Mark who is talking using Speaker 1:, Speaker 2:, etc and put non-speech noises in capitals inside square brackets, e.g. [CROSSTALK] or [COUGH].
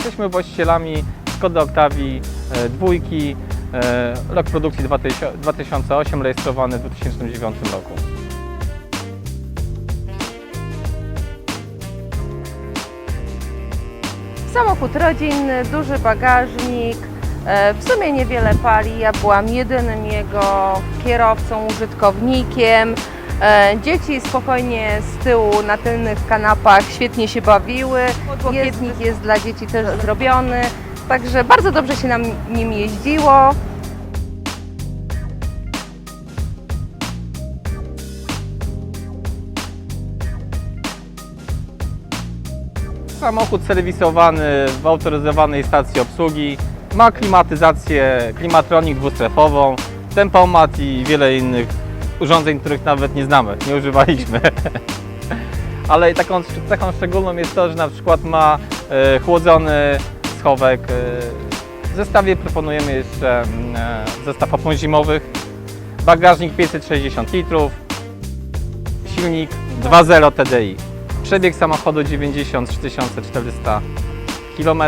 Speaker 1: Jesteśmy właścicielami Skody Octavii e, dwójki, e, rok produkcji 2000 2008, rejestrowany w 2009 roku.
Speaker 2: Samochód rodzinny, duży bagażnik, e, w sumie niewiele pali. Ja byłam jedynym jego kierowcą, użytkownikiem. E, Dzieci spokojnie z tyłu na tylnych kanapach świetnie się bawiły. Podłokietnik jest dla dzieci też zrobiony, także bardzo dobrze się nam nim jeździło.
Speaker 1: Samochód serwisowany w autoryzowanej stacji obsługi. Ma klimatyzację, klimatronik dwustrefową, tempomat i wiele innych urządzeń, których nawet nie znamy, nie używaliśmy. [LAUGHS] Ale taką cechą szczególną jest to, że na przykład ma e, chłodzony schowek. E, w zestawie proponujemy jeszcze mm, e, zestaw opon zimowych, bagażnik 560 litrów, silnik 2.0 TDI. Przebieg samochodu 93 400 km.